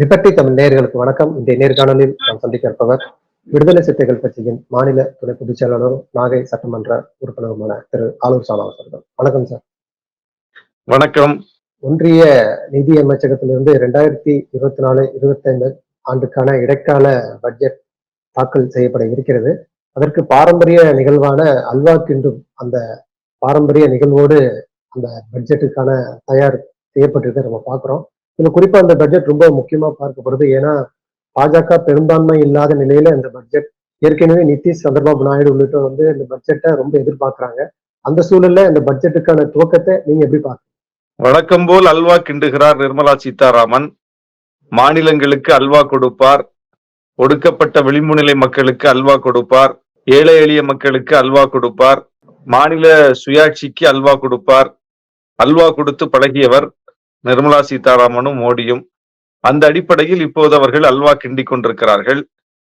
Liberty Tamil நேயர்களுக்கு வணக்கம். இன்றைய நேர்காணலில் நாம் சந்திக்க இருப்பவர் விடுதலை சிறுத்தைகள் கட்சியின் மாநில துணை பொதுச் செயலாளரும் நாகை சட்டமன்ற உறுப்பினருமான திரு ஆலூர் சாமாஸ் அவர்கள். வணக்கம் சார். வணக்கம். ஒன்றிய நிதி அமைச்சகத்திலிருந்து இரண்டாயிரத்தி இருபத்தி நாலு இருபத்தைந்து ஆண்டுக்கான இடைக்கால பட்ஜெட் தாக்கல் செய்யப்பட இருக்கிறது. அதற்கு பாரம்பரிய நிகழ்வான அல்வா கிண்டும் அந்த பாரம்பரிய நிகழ்வோடு அந்த பட்ஜெட்டுக்கான தயார் செய்யப்பட்டிருக்க நம்ம பார்க்கிறோம். இதுல குறிப்பா அந்த பட்ஜெட் ரொம்ப முக்கியமா பார்க்கப்படுது. ஏன்னா பாஜக பெரும்பான்மை இல்லாத நிலையில இந்த பட்ஜெட் ஏற்கனவே நிதிஷ் சந்திரபாபு நாயுடு உள்ளிட்ட வந்து இந்த பட்ஜெட்டை ரொம்ப எதிர்பார்க்கிறாங்க. அந்த சூழல்ல இந்த பட்ஜெட்டுக்கான துவக்கத்தை நீங்க எப்படி பாக்குறீங்க வழக்கம் போல் அல்வா கிண்டுகிறார் நிர்மலா சீதாராமன். மாநிலங்களுக்கு அல்வா கொடுப்பார். ஒடுக்கப்பட்ட விளிம்புநிலை மக்களுக்கு அல்வா கொடுப்பார். ஏழை எளிய மக்களுக்கு அல்வா கொடுப்பார். மாநில சுயாட்சிக்கு அல்வா கொடுப்பார். அல்வா கொடுத்து பழகியவர். நிர்மலா சீதாராமனும் மோடியும் அந்த அடிப்படையில் இப்போது அவர்கள் அல்வா கிண்டிக் கொண்டிருக்கிறார்கள்.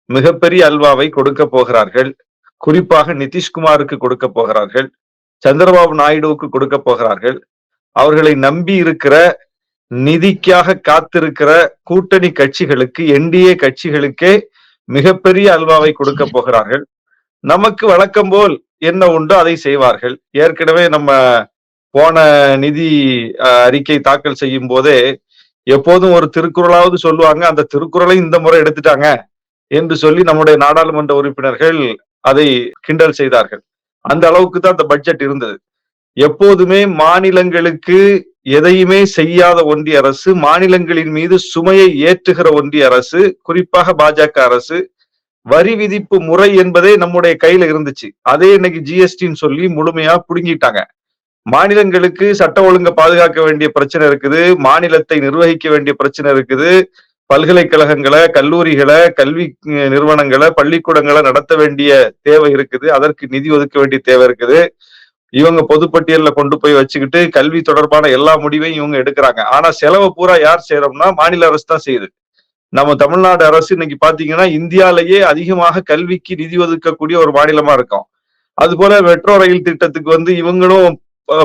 மிகப்பெரிய அல்வாவை கொடுக்க போகிறார்கள். குறிப்பாக நிதிஷ்குமாருக்கு கொடுக்க போகிறார்கள். சந்திரபாபு நாயுடுவுக்கு கொடுக்க போகிறார்கள். அவர்களை நம்பி இருக்கிற நிதிக்காக காத்திருக்கிற கூட்டணி கட்சிகளுக்கு என்டிஏ கட்சிகளுக்கே மிகப்பெரிய அல்வாவை கொடுக்க போகிறார்கள். நமக்கு வழக்கம் போல் என்ன உண்டோ அதை செய்வார்கள். ஏற்கனவே நம்ம போன நிதி அஹ், அறிக்கை தாக்கல் செய்யும் போதே எப்போதும் ஒரு திருக்குறளாவது சொல்லுவாங்க அந்த திருக்குறளை இந்த முறை எடுத்துட்டாங்க என்று சொல்லி நம்முடைய நாடாளுமன்ற உறுப்பினர்கள் அதை கிண்டல் செய்தார்கள். அந்த அளவுக்கு தான் அந்த பட்ஜெட் இருந்தது. எப்போதுமே மாநிலங்களுக்கு எதையுமே செய்யாத ஒன்றிய அரசு மாநிலங்களின் மீது சுமையை ஏற்றுகிற ஒன்றிய அரசு குறிப்பாக பாஜக அரசு வரி விதிப்பு முறை என்பதே நம்முடைய கையில இருந்துச்சு. அதே இன்னைக்கு ஜிஎஸ்டின்னு சொல்லி முழுமையா புடுங்கிட்டாங்க. மாநிலங்களுக்கு சட்ட ஒழுங்கை பாதுகாக்க வேண்டிய பிரச்சனை இருக்குது. மாநிலத்தை நிர்வகிக்க வேண்டிய பிரச்சனை இருக்குது. பல்கலைக்கழகங்களை கல்லூரிகளை கல்வி நிறுவனங்களை பள்ளிக்கூடங்களை நடத்த வேண்டிய தேவை இருக்குது. அதற்கு நிதி ஒதுக்க வேண்டிய தேவை இருக்குது. இவங்க பொதுப்பட்டியலில் கொண்டு போய் வச்சுக்கிட்டு கல்வி தொடர்பான எல்லா முடிவையும் இவங்க எடுக்கிறாங்க. ஆனா செலவை பூரா யார் செய்யறோம்னா மாநில அரசு தான் செய்யுது. நம்ம தமிழ்நாடு அரசு இன்னைக்கு பாத்தீங்கன்னா இந்தியாலேயே அதிகமாக கல்விக்கு நிதி ஒதுக்கக்கூடிய ஒரு மாநிலமா இருக்கும். அது போல மெட்ரோ ரயில் திட்டத்துக்கு வந்து இவங்களும்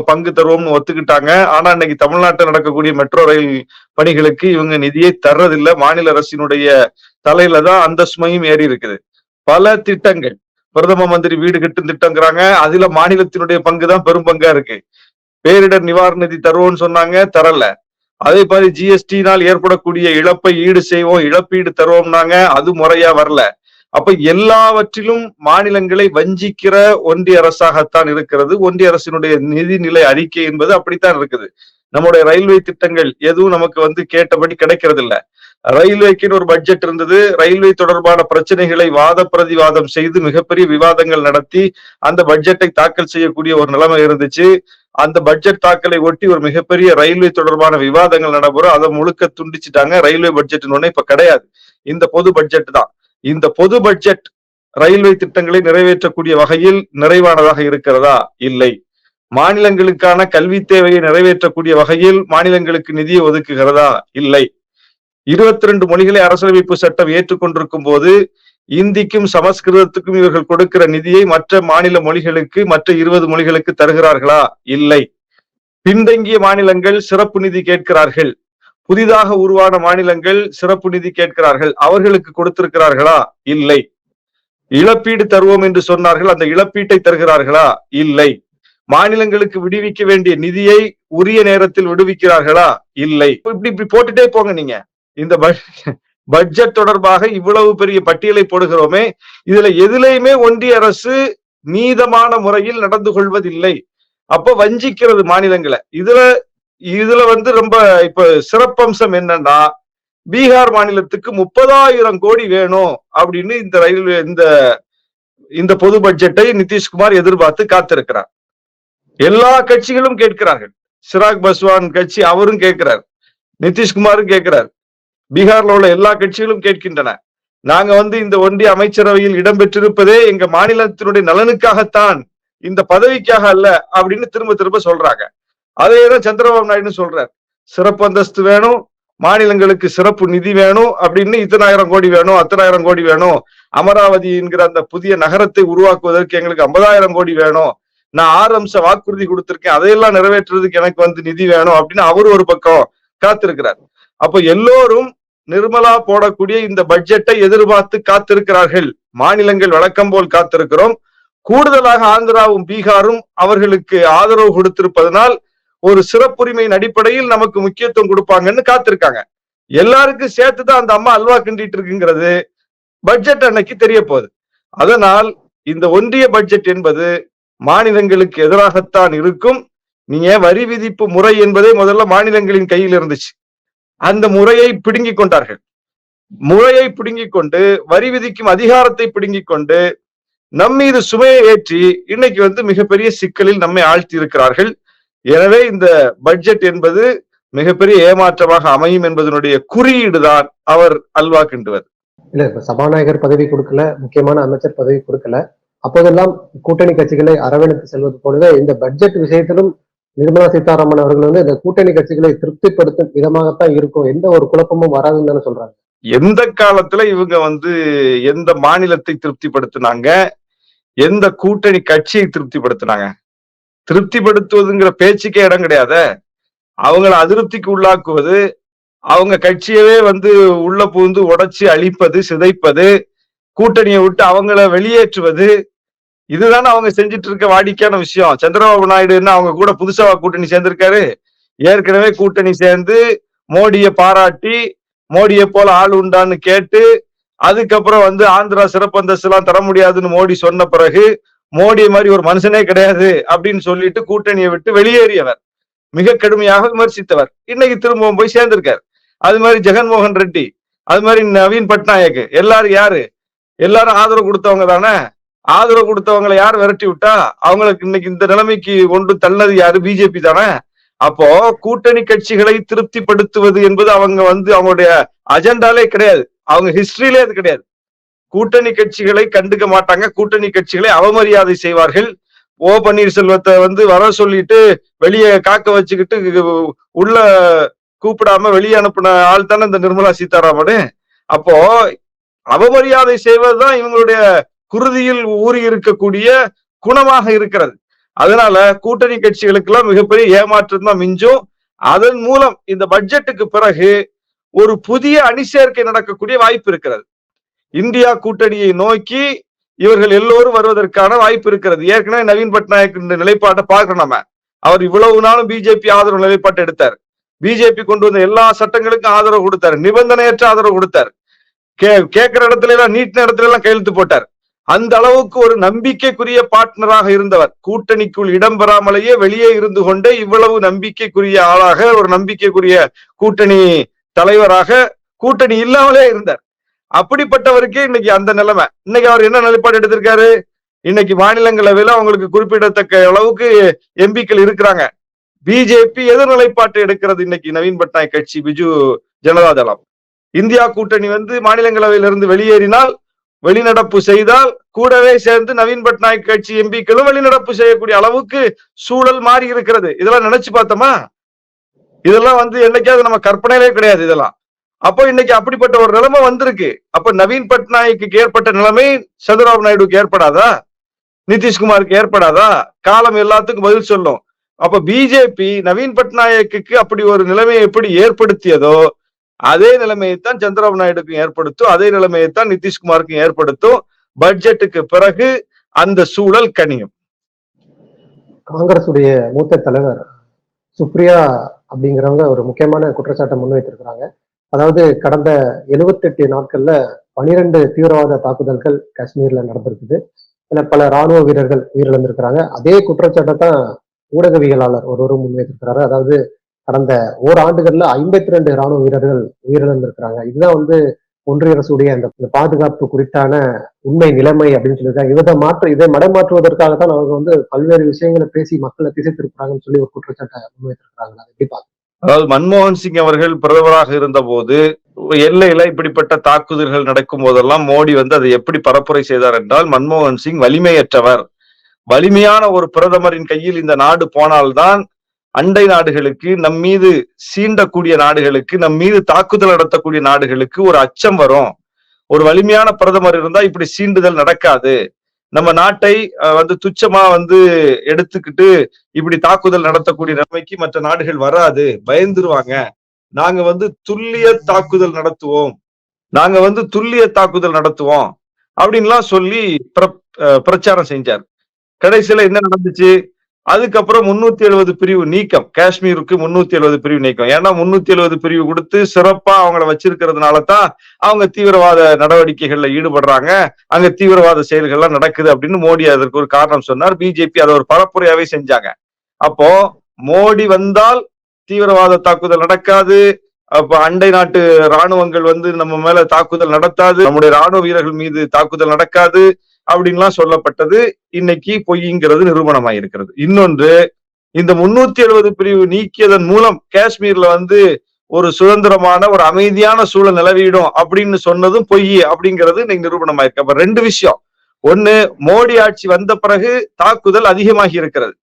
பங்கு தருவோம்னு ஒத்துக்கிட்டாங்க. ஆனா இன்னைக்கு தமிழ்நாட்டில் நடக்கக்கூடிய மெட்ரோ ரயில் பணிகளுக்கு இவங்க நிதியை தர்றதில்ல. மாநில அரசினுடைய தலையில தான் அந்த சுமையும் ஏறி இருக்குது. பல திட்டங்கள். பிரதம மந்திரி வீடு கட்டும் திட்டங்கிறாங்க. அதுல மாநிலத்தினுடைய பங்கு தான் பெரும் பங்கா இருக்கு. பேரிடர் நிவாரண நிதி தருவோம்னு சொன்னாங்க. தரல. அதே மாதிரி ஜிஎஸ்டினால் ஏற்படக்கூடிய இழப்பை ஈடு செய்வோம் இழப்பீடு தருவோம்னாங்க. அது முறையா வரல. அப்ப எல்லாவற்றிலும் மாநிலங்களை வஞ்சிக்கிற ஒன்றிய அரசாகத்தான் இருக்கிறது. ஒன்றிய அரசினுடைய நிதிநிலை அறிக்கை என்பது அப்படித்தான் இருக்குது. நம்முடைய ரயில்வே திட்டங்கள் எதுவும் நமக்கு வந்து கேட்டபடி கிடைக்கிறது இல்ல ரயில்வேக்குன்னு ஒரு பட்ஜெட் இருந்தது. ரயில்வே தொடர்பான பிரச்சனைகளை வாத பிரதிவாதம் செய்து மிகப்பெரிய விவாதங்கள் நடத்தி அந்த பட்ஜெட்டை தாக்கல் செய்யக்கூடிய ஒரு நிலைமை இருந்துச்சு. அந்த பட்ஜெட் தாக்கலை ஒட்டி ஒரு மிகப்பெரிய ரயில்வே தொடர்பான விவாதங்கள் நடைபெறும். அதை முழுக்க துண்டிச்சிட்டாங்க. ரயில்வே பட்ஜெட்னு ஒண்ணு இப்ப கிடையாது. இந்த பொது பட்ஜெட் தான். இந்த பொது பட்ஜெட் ரயில்வே திட்டங்களை நிறைவேற்றக்கூடிய வகையில் நிறைவானதாக இருக்கிறதா? இல்லை. மாநிலங்களுக்கான கல்வி தேவையை நிறைவேற்றக்கூடிய வகையில் மாநிலங்களுக்கு நிதியை ஒதுக்குகிறதா? இல்லை. இருபத்தி ரெண்டு மொழிகளை அரசியலமைப்பு சட்டம் ஏற்றுக்கொண்டிருக்கும் போது இந்திக்கும் சமஸ்கிருதத்துக்கும் இவர்கள் கொடுக்கிற நிதியை மற்ற மாநில மொழிகளுக்கு மற்ற இருபது மொழிகளுக்கு தருகிறார்களா? இல்லை. பின்தங்கிய மாநிலங்கள் சிறப்பு நிதி கேட்கிறார்கள். புதிதாக உருவான மாநிலங்கள் சிறப்பு நிதி கேட்கிறார்கள். அவர்களுக்கு கொடுத்திருக்கிறார்களா? இல்லை. இழப்பீடு தருவோம் என்று சொன்னார்கள். அந்த இழப்பீட்டை தருகிறார்களா? இல்லை. மாநிலங்களுக்கு விடுவிக்க வேண்டிய நிதியை உரிய நேரத்தில் விடுவிக்கிறார்களா? இல்லை. இப்படி இப்படி போட்டுட்டே போங்க நீங்க. இந்த பட்ஜெட் தொடர்பாக இவ்வளவு பெரிய பட்டியலை போடுகிறோமே இதுல எதுலையுமே ஒன்றிய அரசு நீதமான முறையில் நடந்து கொள்வதில்லை. அப்ப வஞ்சிக்கிறது மாநிலங்களை. இதுல இதுல வந்து ரொம்ப இப்ப சிறப்பம்சம் என்னன்னா பீகார் மாநிலத்துக்கு முப்பதாயிரம் கோடி வேணும் அப்படின்னு இந்த ரயில்வே இந்த இந்த பொது பட்ஜெட்டை நிதிஷ்குமார் எதிர்பார்த்து காத்திருக்கிறார். எல்லா கட்சிகளும் கேட்கிறார்கள். சிராக் பஸ்வான் கட்சி அவரும் கேட்கிறார். நிதிஷ்குமாரும் கேட்கிறார். பீகார்ல உள்ள எல்லா கட்சிகளும் கேட்கின்றன. நாங்க வந்து இந்த ஒன்றிய அமைச்சரவையில் இடம்பெற்றிருப்பதே எங்க மாநிலத்தினுடைய நலனுக்காகத்தான் இந்த பதவிக்காக அல்ல அப்படின்னு திரும்ப திரும்ப சொல்றாங்க. அதேதான் சந்திரபாபு நாயுடு சொல்றார். சிறப்பு அந்தஸ்து வேணும் மாநிலங்களுக்கு சிறப்பு நிதி வேணும் அப்படின்னு இத்தனாயிரம் கோடி வேணும் அத்தனாயிரம் கோடி வேணும். அமராவதி என்கிற அந்த புதிய நகரத்தை உருவாக்குவதற்கு எங்களுக்கு ஐம்பதாயிரம் கோடி வேணும். நான் ஆறு அம்ச வாக்குறுதி கொடுத்திருக்கேன் அதையெல்லாம் நிறைவேற்றுறதுக்கு எனக்கு வந்து நிதி வேணும் அப்படின்னு அவர் ஒரு பக்கம் காத்திருக்கிறார். அப்ப எல்லோரும் நிர்மலா போடக்கூடிய இந்த பட்ஜெட்டை எதிர்பார்த்து காத்திருக்கிறார்கள். மாநிலங்கள் வழக்கம் போல் காத்திருக்கிறோம். கூடுதலாக ஆந்திராவும் பீகாரும் அவர்களுக்கு ஆதரவு கொடுத்திருப்பதனால் ஒரு சிறப்புரிமையின் அடிப்படையில் நமக்கு முக்கியத்துவம் கொடுப்பாங்கன்னு காத்திருக்காங்க. எல்லாருக்கும் சேர்த்துதான் அந்த அம்மா அல்வா கிண்டிட்டு இருக்குங்கிறது பட்ஜெட் அன்னைக்கு தெரிய போகுது அதனால் இந்த ஒன்றிய பட்ஜெட் என்பது மாநிலங்களுக்கு எதிராகத்தான் இருக்கும். நீங்க வரி விதிப்பு முறை என்பதே முதல்ல மாநிலங்களின் கையில் இருந்துச்சு. அந்த முறையை பிடுங்கி கொண்டார்கள். முறையை பிடுங்கி கொண்டு வரி விதிக்கும் அதிகாரத்தை பிடுங்கி கொண்டு நம்மீது சுமையை ஏற்றி இன்னைக்கு வந்து மிகப்பெரிய சிக்கலில் நம்மை ஆழ்த்தி இருக்கிறார்கள். எனவே இந்த பட்ஜெட் என்பது மிகப்பெரிய ஏமாற்றமாக அமையும் என்பதனுடைய குறியீடுதான் அவர் அல்வா கிண்டுவது. இல்ல இப்ப சபாநாயகர் பதவி கொடுக்கல முக்கியமான அமைச்சர் பதவி கொடுக்கல. அப்போதெல்லாம் கூட்டணி கட்சிகளை அரவணைத்து செல்வது போலவே இந்த பட்ஜெட் விஷயத்திலும் நிர்மலா சீதாராமன் அவர்கள் வந்து இந்த கூட்டணி கட்சிகளை திருப்திப்படுத்தும் விதமாகத்தான் இருக்கும். எந்த ஒரு குழப்பமும் வராதுன்னு தானே சொல்றாங்க. எந்த காலத்துல இவங்க வந்து எந்த மாநிலத்தை திருப்திப்படுத்தினாங்க? எந்த கூட்டணி கட்சியை திருப்திப்படுத்தினாங்க? திருப்திப்படுத்துவதுங்கிற பேச்சுக்கே இடம் கிடையாத. அவங்கள அதிருப்திக்கு உள்ளாக்குவது அவங்க கட்சியவே வந்து உள்ள புகுந்து உடைச்சு அழிப்பது சிதைப்பது கூட்டணியை விட்டு அவங்கள வெளியேற்றுவது இதுதானே அவங்க செஞ்சுட்டு இருக்க வாடிக்கையான விஷயம். சந்திரபாபு நாயுடுன்னு அவங்க கூட புதுசா கூட்டணி சேர்ந்திருக்காரு? ஏற்கனவே கூட்டணி சேர்ந்து மோடியை பாராட்டி மோடியை போல ஆள் உண்டான்னு கேட்டு அதுக்கப்புறம் வந்து ஆந்திரா சிறப்பு அந்தஸ்து எல்லாம் தர முடியாதுன்னு மோடி சொன்ன பிறகு மோடி மாதிரி ஒரு மனுஷனே கிடையாது அப்படின்னு சொல்லிட்டு கூட்டணியை விட்டு வெளியேறியவர். மிக கடுமையாக விமர்சித்தவர். இன்னைக்கு திரும்பவும் போய் சேர்ந்திருக்கார். அது மாதிரி ஜெகன்மோகன் ரெட்டி அது மாதிரி நவீன் பட்நாயக் எல்லாரும் யாரு? எல்லாரும் ஆதரவு கொடுத்தவங்க தானே? ஆதரவு கொடுத்தவங்களை யார் விரட்டி விட்டா? அவங்களுக்கு இன்னைக்கு இந்த நிலைமைக்கு கொண்டு தள்ளது யாரு? பிஜேபி தானே? அப்போ கூட்டணி கட்சிகளை திருப்திப்படுத்துவது என்பது அவங்க வந்து அவங்களுடைய அஜெண்டாலே கிடையாது. அவங்க ஹிஸ்டரியிலே அது கிடையாது. கூட்டணி கட்சிகளை கண்டுக்க மாட்டாங்க. கூட்டணி கட்சிகளை அவமரியாதை செய்வார்கள். ஓ பன்னீர்செல்வத்தை வந்து வர சொல்லிட்டு வெளியே காக்க வச்சுக்கிட்டு உள்ள கூப்பிடாம வெளியே அனுப்பின ஆள் தானே இந்த நிர்மலா சீதாராமனு? அப்போ அவமரியாதை செய்வதுதான் இவங்களுடைய குருதியில் ஊறி இருக்கக்கூடிய குணமாக இருக்கிறது. அதனால கூட்டணி கட்சிகளுக்கு எல்லாம் மிகப்பெரிய ஏமாற்றம் தான் மிஞ்சும். அதன் மூலம் இந்த பட்ஜெட்டுக்கு பிறகு ஒரு புதிய அணி சேர்க்கை நடக்கக்கூடிய வாய்ப்பு இருக்கிறது. இந்தியா கூட்டணியை நோக்கி இவர்கள் எல்லோரும் வருவதற்கான வாய்ப்பு இருக்கிறது. ஏற்கனவே நவீன் பட்நாயக் இந்த நிலைப்பாட்டை பார்க்கணும் நம்ம அவர் இவ்வளவு நாளும் பிஜேபி ஆதரவு நிலைப்பாட்டை எடுத்தார். பிஜேபி கொண்டு வந்த எல்லா சட்டங்களுக்கும் ஆதரவு கொடுத்தார். நிபந்தனையற்ற ஆதரவு கொடுத்தார். கே கேட்கிற இடத்துல எல்லாம் நீட்டின இடத்துல எல்லாம் கையெழுத்து போட்டார். அந்த அளவுக்கு ஒரு நம்பிக்கைக்குரிய பார்ட்னராக இருந்தவர். கூட்டணிக்குள் இடம்பெறாமலேயே வெளியே இருந்து கொண்டே இவ்வளவு நம்பிக்கைக்குரிய ஆளாக ஒரு நம்பிக்கைக்குரிய கூட்டணி தலைவராக கூட்டணி இல்லாமலே இருந்தார். அப்படிப்பட்டவருக்கே இன்னைக்கு அந்த நிலைமை. இன்னைக்கு அவர் என்ன நிலைப்பாடு எடுத்திருக்காரு? இன்னைக்கு மாநிலங்களவையில அவங்களுக்கு குறிப்பிடத்தக்க அளவுக்கு எம்பிக்கள் இருக்கிறாங்க. பிஜேபி எதிர் நிலைப்பாட்டு எடுக்கிறது இன்னைக்கு நவீன் பட்நாயக் கட்சி பிஜு ஜனதாதளம் இந்தியா கூட்டணி வந்து மாநிலங்களவையிலிருந்து வெளியேறினால் வெளிநடப்பு செய்தால் கூடவே சேர்ந்து நவீன் பட்நாயக் கட்சி எம்பிக்களும் வெளிநடப்பு செய்யக்கூடிய அளவுக்கு சூழல் மாறி இருக்கிறது இதெல்லாம் நினைச்சு பார்த்தோமா? இதெல்லாம் வந்து என்னைக்காவது நம்ம கற்பனையிலே கிடையாது இதெல்லாம். அப்போ இன்னைக்கு அப்படிப்பட்ட ஒரு நிலைமை வந்திருக்கு. அப்ப நவீன் பட்நாயக்கு ஏற்பட்ட நிலைமை சந்திரபாபு நாயுடுக்கு ஏற்படாதா? நிதிஷ்குமாருக்கு ஏற்படாதா? காலம் எல்லாத்துக்கும் பதில் சொல்லும். அப்ப பிஜேபி நவீன் பட்நாயக்கு அப்படி ஒரு நிலைமையை எப்படி ஏற்படுத்தியதோ அதே நிலைமையைத்தான் சந்திரபாபு நாயுடுக்கும் ஏற்படுத்தும் அதே நிலைமையைத்தான் நிதிஷ்குமாருக்கும் ஏற்படுத்தும். பட்ஜெட்டுக்கு பிறகு அந்த சூழல் கனியும். காங்கிரஸ் உடைய மூத்த தலைவர் சுப்ரியா அப்படிங்கிறவங்க ஒரு முக்கியமான குற்றச்சாட்டை முன்வைத்திருக்கிறாங்க. அதாவது கடந்த எழுபத்தெட்டு நாட்கள்ல பனிரெண்டு தீவிரவாத தாக்குதல்கள் காஷ்மீர்ல நடந்திருக்குது. இதுல பல ராணுவ வீரர்கள் உயிரிழந்திருக்கிறாங்க. அதே குற்றச்சாட்டை தான் ஊடகவியலாளர் ஒருவரும் முன்வைத்திருக்கிறாரு. அதாவது கடந்த ஓராண்டுகள்ல ஐம்பத்தி ரெண்டு ராணுவ வீரர்கள் உயிரிழந்திருக்கிறாங்க. இதுதான் வந்து ஒன்றிய அரசுடைய அந்த இந்த பாதுகாப்பு குறித்தான உண்மை நிலைமை அப்படின்னு சொல்லியிருக்காங்க. இதை மாற்ற இதை மடமாற்றுவதற்காக தான் அவங்க வந்து பல்வேறு விஷயங்களை பேசி மக்களை திசை திருப்புறாங்கன்னு சொல்லி ஒரு குற்றச்சாட்டை முன்வைத்திருக்கிறாங்க. அதை எப்படி பார்க்க அதாவது மன்மோகன் சிங் அவர்கள் பிரதமராக இருந்த போது எல்லையில இப்படிப்பட்ட தாக்குதல்கள் நடக்கும் போதெல்லாம் மோடி வந்து அதை எப்படி பரப்புரை செய்தார் என்றால் மன்மோகன் சிங் வலிமையற்றவர். வலிமையான ஒரு பிரதமரின் கையில் இந்த நாடு போனால்தான் அண்டை நாடுகளுக்கு நம் மீது சீண்டக்கூடிய நாடுகளுக்கு நம் மீது தாக்குதல் நடத்தக்கூடிய நாடுகளுக்கு ஒரு அச்சம் வரும். ஒரு வலிமையான பிரதமர் இருந்தா இப்படி சீண்டுதல் நடக்காது. நம்ம நாட்டை வந்து துச்சமா வந்து எடுத்துக்கிட்டு இப்படி தாக்குதல் நடத்தக்கூடிய நிலைமைக்கு மற்ற நாடுகள் வராது. பயந்துருவாங்க. நாங்க வந்து துல்லிய தாக்குதல் நடத்துவோம். நாங்க வந்து துல்லிய தாக்குதல் நடத்துவோம். அப்படின்லாம் சொல்லி அஹ் பிரச்சாரம் செஞ்சார். கடைசியில என்ன நடந்துச்சு? அதுக்கப்புறம் முன்னூத்தி எழுபது பிரிவு நீக்கம். காஷ்மீருக்கு முன்னூத்தி எழுபது பிரிவு நீக்கம். ஏன்னா முன்னூத்தி எழுபது பிரிவு கொடுத்து சிறப்பா அவங்கள வச்சிருக்கிறதுனால தான் அவங்க தீவிரவாத நடவடிக்கைகள்ல ஈடுபடுறாங்க. அங்க தீவிரவாத செயல்கள்லாம் நடக்குது அப்படின்னு மோடி அதற்கு ஒரு காரணம் சொன்னார். பிஜேபி அதை ஒரு பரப்புரையாவே செஞ்சாங்க. அப்போ மோடி வந்தால் தீவிரவாத தாக்குதல் நடக்காது. அப்ப அண்டை நாட்டு ராணுவங்கள் வந்து நம்ம மேல தாக்குதல் நடத்தாது. நம்முடைய ராணுவ வீரர்கள் மீது தாக்குதல் நடக்காது. அப்படின்லாம் சொல்லப்பட்டது. இன்னைக்கு பொய்ங்கிறது நிரூபணமாயிருக்கிறது. இன்னொன்று இந்த முன்னூத்தி எழுபது பிரிவு நீக்கியதன் மூலம் காஷ்மீர்ல வந்து ஒரு சுதந்திரமான ஒரு அமைதியான சூழல் நிலவிடும் அப்படின்னு சொன்னதும் பொய் அப்படிங்கிறது இன்னைக்கு நிரூபணமாயிருக்கு. அப்ப ரெண்டு விஷயம். ஒண்ணு மோடி ஆட்சி வந்த பிறகு தாக்குதல் அதிகமாகி இருக்கிறது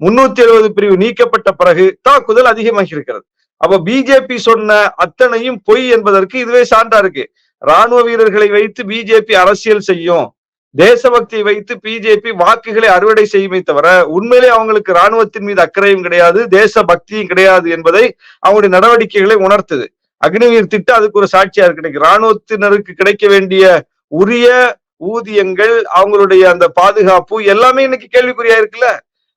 முன்னூத்தி எழுபது பிரிவு நீக்கப்பட்ட பிறகு தாக்குதல் அதிகமாகி இருக்கிறது அப்ப பிஜேபி சொன்ன அத்தனையும் பொய் என்பதற்கு இதுவே சான்றா இருக்கு. ராணுவ வீரர்களை வைத்து பிஜேபி அரசியல் செய்யும். தேசபக்தியை வைத்து பிஜேபி வாக்குகளை அறுவடை செய்யுமே தவிர உண்மையிலே அவங்களுக்கு ராணுவத்தின் மீது அக்கறையும் கிடையாது தேச பக்தியும் கிடையாது என்பதை அவங்களுடைய நடவடிக்கைகளை உணர்த்துது. அக்னிவீர் திட்டம் அதுக்கு ஒரு சாட்சியா இருக்கு. இன்னைக்கு ராணுவத்தினருக்கு கிடைக்க வேண்டிய உரிய ஊதியங்கள் அவங்களுடைய அந்த பாதுகாப்பு எல்லாமே இன்னைக்கு கேள்விக்குறியா இருக்குல்ல?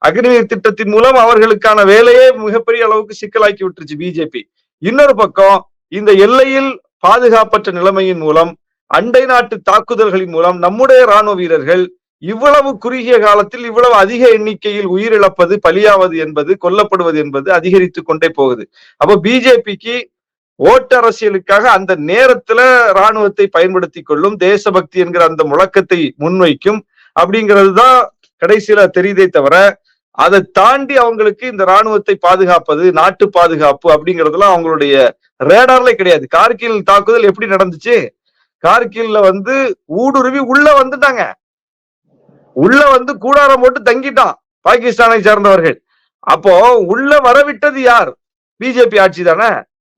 அக்னிவீர் திட்டத்தின் மூலம் அவர்களுக்கான வேலையே மிகப்பெரிய அளவுக்கு சிக்கலாக்கி விட்டுருச்சு பிஜேபி. இன்னொரு பக்கம் இந்த எல்லையில் பாதுகாப்பற்ற நிலைமையின் மூலம் அண்டை நாட்டு தாக்குதல்களின் மூலம் நம்முடைய ராணுவ வீரர்கள் இவ்வளவு குறுகிய காலத்தில் இவ்வளவு அதிக எண்ணிக்கையில் உயிரிழப்பது பலியாவது என்பது கொல்லப்படுவது என்பது அதிகரித்து கொண்டே போகுது. அப்ப பிஜேபிக்கு ஓட்டு அரசியலுக்காக அந்த நேரத்துல ராணுவத்தை பயன்படுத்தி கொள்ளும் தேசபக்தி என்கிற அந்த முழக்கத்தை முன்வைக்கும் அப்படிங்கிறது தான் கடைசியில தெரியுதே தவிர அதை தாண்டி அவங்களுக்கு இந்த ராணுவத்தை பாதுகாப்பது நாட்டு பாதுகாப்பு அப்படிங்கறதுலாம் அவங்களுடைய ரேடார்ல கிடையாது. கார்கில் தாக்குதல் எப்படி நடந்துச்சு? கார்கில்ல வந்து ஊடுருவி உள்ள வந்துட்டாங்க. உள்ள வந்து கூடாரம் போட்டு தங்கிட்டான் பாகிஸ்தானை சேர்ந்தவர்கள். அப்போ உள்ள வரவிட்டது யார்? பிஜேபி ஆட்சி தானே.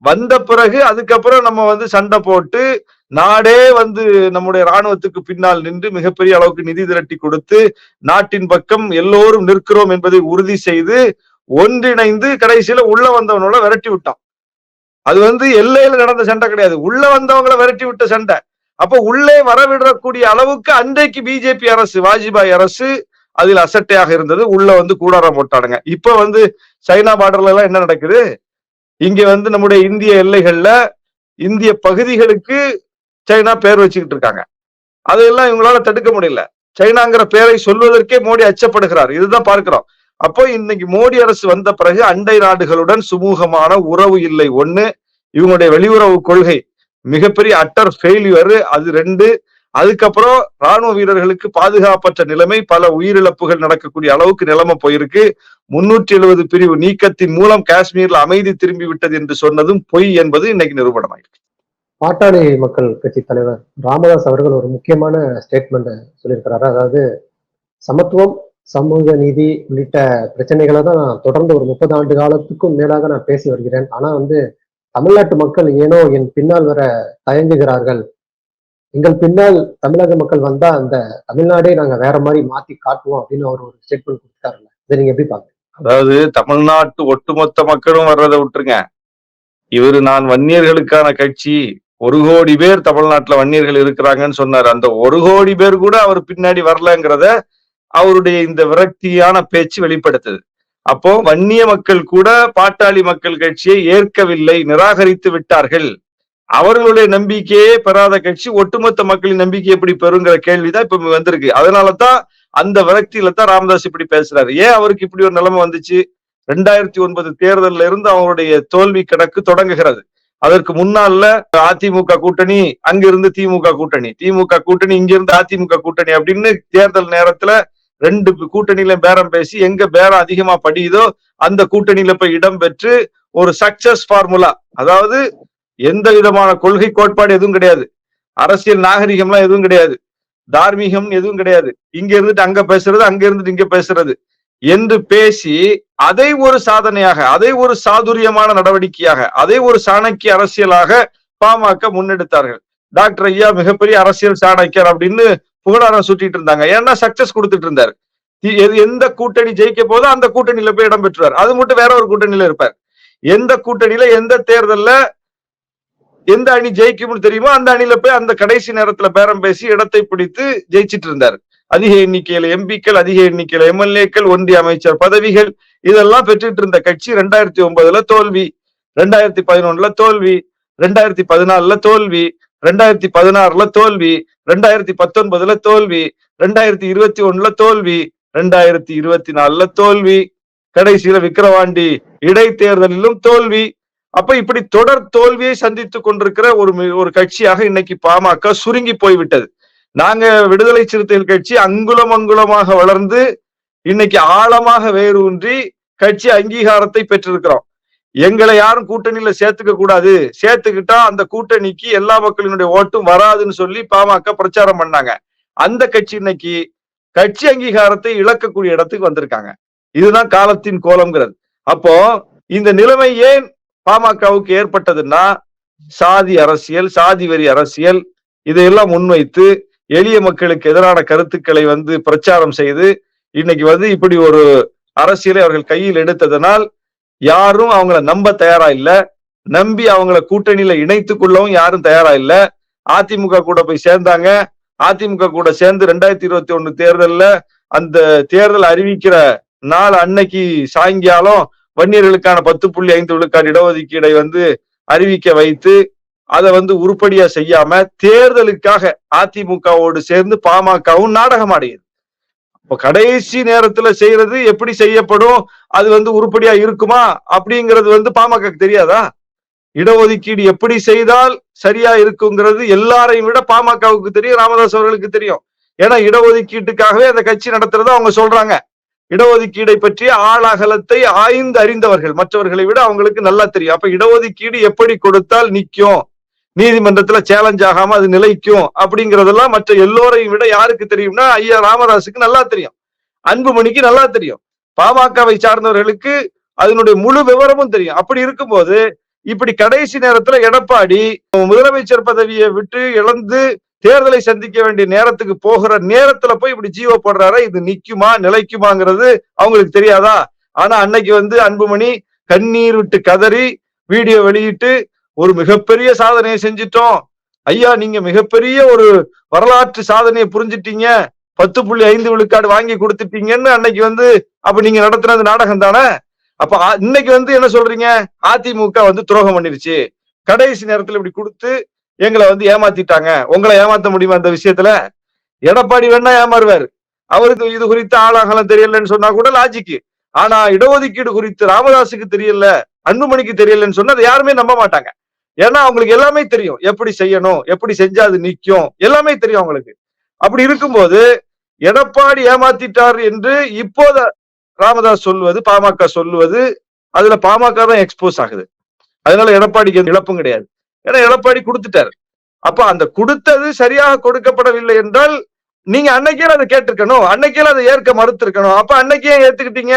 வந்த பிறகு அதுக்கப்புறம் நம்ம வந்து சண்டை போட்டு நாடே வந்து நம்முடைய ராணுவத்துக்கு பின்னால் நின்று மிகப்பெரிய அளவுக்கு நிதி திரட்டி கொடுத்து நாட்டின் பக்கம் எல்லோரும் நிற்கிறோம் என்பதை உறுதி செய்து ஒன்றிணைந்து கடைசியில உள்ள வந்தவனோட விரட்டி விட்டான். அது வந்து எல்லையில நடந்த சண்டை கிடையாது. உள்ள வந்தவங்களை விரட்டி விட்ட சண்டை. அப்ப உள்ளே வரவிடக்கூடிய அளவுக்கு அன்றைக்கு பிஜேபி அரசு வாஜ்பாய் அரசு அதில் அசட்டையாக இருந்தது. உள்ள வந்து கூடாரம் போட்டானுங்க. இப்ப வந்து சைனா பார்டர்ல எல்லாம் என்ன நடக்குது? இங்க வந்து நம்முடைய இந்திய எல்லைகள்ல இந்திய பகுதிகளுக்கு சைனா பேர் வச்சுக்கிட்டு இருக்காங்க. அதையெல்லாம் இவங்களால தடுக்க முடியல. சைனாங்கிற பேரை சொல்வதற்கே மோடி அச்சப்படுகிறார். இதுதான் பார்க்கிறோம். அப்போ இன்னைக்கு மோடி அரசு வந்த பிறகு அண்டை நாடுகளுடன் சுமூகமான உறவு இல்லை. ஒண்ணு இவங்களுடைய வெளியுறவு கொள்கை. மிகப்பெரிய அட்டர் ஃபெயில்யூர் அது ரெண்டு. அதுக்கப்புறம் ராணுவ வீரர்களுக்கு பாதுகாப்பற்ற நிலைமை பல உயிரிழப்புகள் நடக்கக்கூடிய அளவுக்கு நிலைமை போயிருக்கு. முன்னூற்றி எழுபது பிரிவு நீக்கத்தின் மூலம் காஷ்மீர்ல அமைதி திரும்பி விட்டது என்று சொன்னதும் பொய் என்பது இன்னைக்கு நிரூபணமாயிருக்கு. பாட்டாளி மக்கள் கட்சி தலைவர் ராமதாஸ் அவர்கள் ஒரு முக்கியமான ஸ்டேட்மெண்ட் சொல்லியிருக்கிறாரு. அதாவது சமத்துவம் சமூக நீதி உள்ளிட்ட பிரச்சனைகளை தான் நான் தொடர்ந்து ஒரு முப்பது ஆண்டு காலத்துக்கும் மேலாக நான் பேசி வருகிறேன். ஆனா வந்து தமிழ்நாட்டு மக்கள் ஏனோ என் பின்னால் வர தயங்குகிறார்கள். எங்கள் பின்னால் தமிழக மக்கள் வந்தா அந்த தமிழ்நாடே நாங்க வேற மாதிரி மாத்தி காட்டுவோம் அப்படின்னு அவர் ஒரு ஸ்டேட்மெண்ட் கொடுத்தாருல்ல இதை நீங்க எப்படி பாக்குறீங்க அதாவது தமிழ்நாட்டு ஒட்டுமொத்த மக்களும் வர்றதை விட்டுருங்க. இவர் நான் வன்னியர்களுக்கான கட்சி ஒரு கோடி பேர் தமிழ்நாட்டுல வன்னியர்கள் இருக்கிறாங்கன்னு சொன்னார். அந்த ஒரு கோடி பேர் கூட அவர் பின்னாடி வரலங்கிறத அவருடைய இந்த விரக்தியான பேச்சு வெளிப்படுத்துது. அப்போ வன்னிய மக்கள் கூட பாட்டாளி மக்கள் கட்சியை ஏற்கவில்லை நிராகரித்து விட்டார்கள். அவர்களுடைய நம்பிக்கையே பெறாத கட்சி ஒட்டுமொத்த மக்களின் நம்பிக்கை எப்படி பெறுங்கிற கேள்விதான் இப்ப வந்திருக்கு. அதனாலதான் அந்த விரக்தியில தான் ராமதாஸ் இப்படி பேசுறாரு. ஏன் அவருக்கு இப்படி ஒரு நிலைமை வந்துச்சு? ரெண்டாயிரத்தி ஒன்பது தேர்தல்ல இருந்து அவருடைய தோல்வி கணக்கு தொடங்குகிறது. அதற்கு முன்னால அதிமுக கூட்டணி அங்கிருந்து திமுக கூட்டணி. திமுக கூட்டணி இங்கிருந்து அதிமுக கூட்டணி அப்படின்னு தேர்தல் நேரத்துல ரெண்டு கூட்டணியில பேரம் பேசி எங்க பேரம் அதிகமா படியுதோ அந்த கூட்டணியில போய் இடம் பெற்று ஒரு சக்சஸ் ஃபார்முலா அதாவது எந்த விதமான கொள்கை கோட்பாடு எதுவும் கிடையாது. அரசியல் நாகரிகம்லாம் எதுவும் கிடையாது. தார்மீகம் எதுவும் கிடையாது. இங்க இருந்துட்டு அங்க பேசுறது அங்க இருந்துட்டு இங்க பேசுறது. என்று பேசி அதை ஒரு சாதனையாக அதை ஒரு சாதுரியமான நடவடிக்கையாக அதை ஒரு சாணக்கிய அரசியலாக பாமக முன்னெடுத்தார்கள். டாக்டர் ஐயா மிகப்பெரிய அரசியல் சாணக்கியர் அப்படின்னு புகழாரம் சுட்டிட்டு இருந்தாங்க. ஏன்னா சக்சஸ் கொடுத்துட்டு இருந்தார். எந்த கூட்டணி ஜெயிக்க போதோ அந்த கூட்டணியில போய் இடம் பெற்றுவார். அது மட்டும் வேற ஒரு கூட்டணியில இருப்பார். எந்த கூட்டணியில எந்த தேர்தல்ல எந்த அணி ஜெயிக்கும்னு தெரியுமோ அந்த அணியில போய் அந்த கடைசி நேரத்துல பேரம் பேசி இடத்தை பிடித்து ஜெயிச்சிட்டு இருந்தார். அதிக எண்ணிக்கையில எம்பிக்கள் அதிக எண்ணிக்கையில எம்எல்ஏக்கள் ஒன்றிய அமைச்சர் பதவிகள் இதெல்லாம் பெற்றுட்டு இருந்த கட்சி ரெண்டாயிரத்தி ஒன்பதுல தோல்வி ரெண்டாயிரத்தி பதினொன்னுல தோல்வி ரெண்டாயிரத்தி பதினாலுல தோல்வி ரெண்டாயிரத்தி பதினாறுல தோல்வி ரெண்டாயிரத்தி பத்தொன்பதுல தோல்வி ரெண்டாயிரத்தி இருபத்தி ஒண்ணுல தோல்வி ரெண்டாயிரத்தி இருபத்தி நாலுல தோல்வி. கடைசியில விக்கிரவாண்டி இடைத்தேர்தலிலும் தோல்வி. அப்ப இப்படி தொடர் தோல்வியை சந்தித்துக் கொண்டிருக்கிற ஒரு ஒரு கட்சியாக இன்னைக்கு பாமக சுருங்கி போய்விட்டது. நாங்க விடுதலை சிறுத்தைகள் கட்சி அங்குலம் அங்குலமாக வளர்ந்து இன்னைக்கு ஆழமாக வேரூன்றி கட்சி அங்கீகாரத்தை பெற்றிருக்கிறோம். எங்களை யாரும் கூட்டணியில சேர்த்துக்க கூடாது. சேர்த்துக்கிட்டா அந்த கூட்டணிக்கு எல்லா மக்களினுடைய ஓட்டும் வராதுன்னு சொல்லி பாமக பிரச்சாரம் பண்ணாங்க. அந்த கட்சி இன்னைக்கு கட்சி அங்கீகாரத்தை இழக்கக்கூடிய இடத்துக்கு வந்திருக்காங்க. இதுதான் காலத்தின் கோலம்ங்கிறது. அப்போ இந்த நிலைமை ஏன் பாமகவுக்கு ஏற்பட்டதுன்னா சாதி அரசியல் சாதி வெறி அரசியல் இதையெல்லாம் முன்வைத்து எளிய மக்களுக்கு எதிரான கருத்துக்களை வந்து பிரச்சாரம் செய்து இன்னைக்கு வந்து இப்படி ஒரு அரசியலை அவர்கள் கையில் எடுத்ததனால் யாரும் அவங்கள நம்ப தயாரா இல்ல. நம்பி அவங்கள கூட்டணியில இணைத்து கொள்ளவும் யாரும் தயாரா இல்ல. அதிமுக கூட போய் சேர்ந்தாங்க. அதிமுக கூட சேர்ந்து ரெண்டாயிரத்தி இருபத்தி ஒண்ணு தேர்தல்ல அந்த தேர்தல் அறிவிக்கிற நாள் அன்னைக்கு சாயங்காலம் வன்னியர்களுக்கான பத்து புள்ளி ஐந்து விழுக்காடு இடஒதுக்கீடை வந்து அறிவிக்க வைத்து அதை வந்து உருப்படியா செய்யாம தேர்தலுக்காக அதிமுகவோடு சேர்ந்து பாமகவும் நாடகம் ஆடியது இப்போ கடைசி நேரத்துல செய்யறது எப்படி செய்யப்படும்? அது வந்து உருப்படியா இருக்குமா? அப்படிங்கிறது வந்து பாமக தெரியாதா? இடஒதுக்கீடு எப்படி செய்தால் சரியா இருக்குங்கிறது எல்லாரையும் விட பாமகவுக்கு தெரியும் ராமதாஸ் அவர்களுக்கு தெரியும். ஏன்னா இடஒதுக்கீட்டுக்காகவே அந்த கட்சி நடத்துறத அவங்க சொல்றாங்க. இடஒதுக்கீடை பற்றிய ஆழாகலத்தை ஆய்ந்து அறிந்தவர்கள் மற்றவர்களை விட அவங்களுக்கு நல்லா தெரியும். அப்ப இடஒதுக்கீடு எப்படி கொடுத்தால் நிற்கும் நீதிமன்றத்துல சேலஞ்ச் ஆகாம அது நிலைக்கும் அப்படிங்கறதெல்லாம் மற்ற எல்லோரையும் விட யாருக்கு தெரியும்னா ஐயா ராமதாஸுக்கு நல்லா தெரியும். அன்புமணிக்கு நல்லா தெரியும். பாமகவை சார்ந்தவர்களுக்கு அதனுடைய முழு விவரமும் தெரியும். அப்படி இருக்கும்போது இப்படி கடைசி நேரத்துல எடப்பாடி முதலமைச்சர் பதவியை விட்டு இழந்து தேர்தலை சந்திக்க வேண்டிய நேரத்துக்கு போகிற நேரத்துல போய் இப்படி ஜீவோ போடுறாரா? இது நிக்குமா நிலைக்குமாங்கிறது அவங்களுக்கு தெரியாதா? ஆனா அன்னைக்கு வந்து அன்புமணி கண்ணீர் விட்டு கதறி வீடியோ வெளியிட்டு ஒரு மிகப்பெரிய சாதனையை செஞ்சிட்டோம். ஐயா நீங்க மிகப்பெரிய ஒரு வரலாற்று சாதனையை புரிஞ்சிட்டீங்க. பத்து புள்ளி ஐந்து விழுக்காடு வாங்கி கொடுத்துட்டீங்கன்னு அன்னைக்கு வந்து அப்ப நீங்க நடத்துனது நாடகம் தானே? அப்ப இன்னைக்கு வந்து என்ன சொல்றீங்க? அதிமுக வந்து துரோகம் பண்ணிருச்சு கடைசி நேரத்துல இப்படி கொடுத்து எங்களை வந்து ஏமாத்திட்டாங்க. உங்களை ஏமாத்த முடியுமா அந்த விஷயத்துல? எடப்பாடி வேணா ஏமாறுவார். அவருக்கு இது குறித்து ஆளாகலம் தெரியலன்னு சொன்னா கூட லாஜிக்கு ஆனா இடஒதுக்கீடு குறித்து ராமதாஸுக்கு தெரியல அன்புமணிக்கு தெரியலன்னு சொன்னா அதை யாருமே நம்ப மாட்டாங்க. ஏன்னா அவங்களுக்கு எல்லாமே தெரியும். எப்படி செய்யணும்? எப்படி செஞ்சா அது நிற்கும் எல்லாமே தெரியும் அவங்களுக்கு. அப்படி இருக்கும்போது எடப்பாடி ஏமாத்திட்டார் என்று இப்போத ராமதாஸ் சொல்லுவது பாமக சொல்லுவது அதுல பாமக தான் எக்ஸ்போஸ் ஆகுது. அதனால எடப்பாடிக்கு எந்த இழப்பும் கிடையாது. ஏன்னா எடப்பாடி கொடுத்துட்டாரு. அப்ப அந்த கொடுத்தது சரியாக கொடுக்கப்படவில்லை என்றால் நீங்க அன்னைக்கே அதை கேட்டிருக்கணும். அன்னைக்கே அதை ஏற்க மறுத்திருக்கணும். அப்ப அன்னைக்கே ஏன் ஏத்துக்கிட்டீங்க.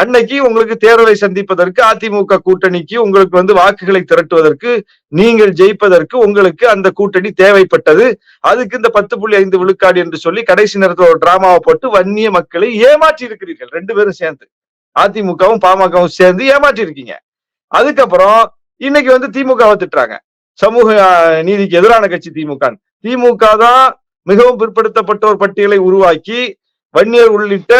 அன்னைக்கு உங்களுக்கு தேர்தலை சந்திப்பதற்கு அதிமுக கூட்டணிக்கு உங்களுக்கு வந்து வாக்குகளை திரட்டுவதற்கு நீங்கள் ஜெயிப்பதற்கு உங்களுக்கு அந்த கூட்டணி தேவைப்பட்டது. அதுக்கு இந்த பத்து புள்ளி ஐந்து விழுக்காடு என்று சொல்லி கடைசி நேரத்தில் ஒரு டிராமாவை போட்டு வன்னிய மக்களை ஏமாற்றி இருக்கிறீர்கள். ரெண்டு பேரும் சேர்ந்து. அதிமுகவும் பாமகவும் சேர்ந்து ஏமாற்றி இருக்கீங்க. அதுக்கப்புறம் இன்னைக்கு வந்து திமுகவை திட்டுறாங்க. சமூக நீதிக்கு எதிரான கட்சி திமுக திமுக தான் மிகவும் பிற்படுத்தப்பட்டோர் பட்டியலை உருவாக்கி வன்னியர் உள்ளிட்ட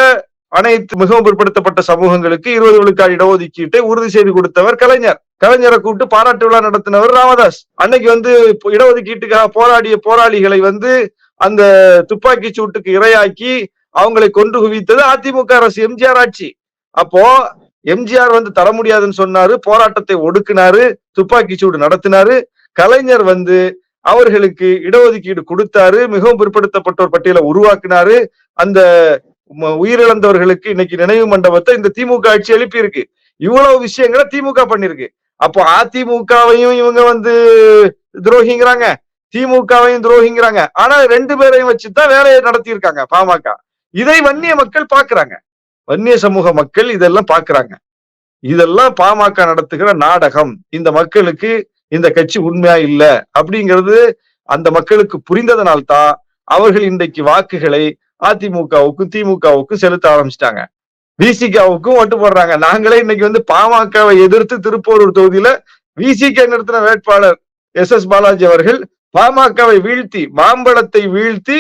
அனைத்து மிகவும் பிற்படுத்தப்பட்ட சமூகங்களுக்கு இருபது விழுக்காடு இடஒதுக்கீட்டை உறுதி செய்து கொடுத்தவர் கலைஞர். கலைஞரை கூப்பிட்டு பாராட்டு விழா நடத்தினவர் ராமதாஸ். அன்னைக்கு வந்து இடஒதுக்கீட்டுக்காக போராடிய போராளிகளை வந்து அந்த துப்பாக்கி சூட்டுக்கு இரையாக்கி அவங்களை கொண்டு குவித்தது அதிமுக அரசு எம்ஜிஆர் ஆட்சி. அப்போ எம்ஜிஆர் வந்து தர முடியாதுன்னு சொன்னாரு போராட்டத்தை ஒடுக்குனாரு துப்பாக்கி சூடு நடத்தினாரு. கலைஞர் வந்து அவர்களுக்கு இடஒதுக்கீடு கொடுத்தாரு மிகவும் பிற்படுத்தப்பட்டோர் பட்டியலை உருவாக்குனாரு. அந்த உயிரிழந்தவர்களுக்கு இன்னைக்கு நினைவு மண்டபத்தை இந்த திமுக ஆட்சி எழுப்பி இருக்கு இவ்வளவு விஷயங்களை திமுக பண்ணிருக்கு அப்போ அதிமுகவையும் இவங்க வந்து துரோகிங்கிறாங்க. திமுகவையும் துரோகிங்கிறாங்க. ஆனா ரெண்டு பேரையும் வச்சுதான் வேலையை நடத்தியிருக்காங்க பாமக. இதை வன்னிய மக்கள் பாக்குறாங்க. வன்னிய சமூக மக்கள் இதெல்லாம் பாக்குறாங்க. இதெல்லாம் பாமக நடத்துகிற நாடகம். இந்த மக்களுக்கு இந்த கட்சி உண்மையா இல்ல அப்படிங்கிறது அந்த மக்களுக்கு புரிந்ததனால்தான் அவர்கள் இன்றைக்கு வாக்குகளை அதிமுகவுக்கும் திமுகவுக்கும் செலுத்த ஆரம்பிச்சிட்டாங்க. விசிகாவுக்கும் ஓட்டு போடுறாங்க. நாங்களே இன்னைக்கு வந்து பாமகவை எதிர்த்து திருப்போரூர் தொகுதியில விசிக நிறுத்தின வேட்பாளர் எஸ் எஸ் பாலாஜி அவர்கள் பாமகவை வீழ்த்தி மாம்பழத்தை வீழ்த்தி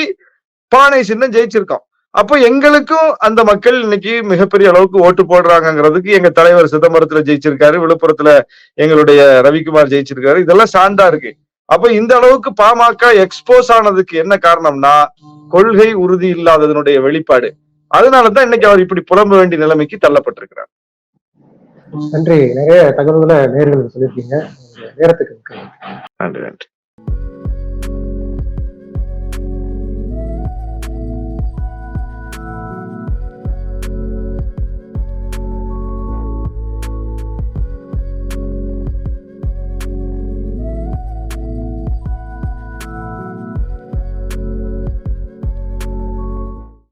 பானை சின்னம் ஜெயிச்சிருக்கோம். அப்போ எங்களுக்கும் அந்த மக்கள் இன்னைக்கு மிகப்பெரிய அளவுக்கு ஓட்டு போடுறாங்கிறதுக்கு எங்க தலைவர் சிதம்பரத்துல ஜெயிச்சிருக்காரு விழுப்புரத்துல எங்களுடைய ரவிக்குமார் ஜெயிச்சிருக்காரு. இதெல்லாம் சாந்தா இருக்கு. அப்ப இந்த அளவுக்கு பாமக எக்ஸ்போஸ் ஆனதுக்கு என்ன காரணம்னா கொள்கை உறுதி இல்லாததனுடைய வெளிப்பாடு. அதனாலதான் இன்னைக்கு அவர் இப்படி புலம்ப வேண்டிய நிலைமைக்கு தள்ளப்பட்டிருக்கிறார். நன்றி. நிறைய தகவல்களை நேர்களுக்கு சொல்லியிருக்கீங்க. நேரத்துக்கு. நன்றி நன்றி.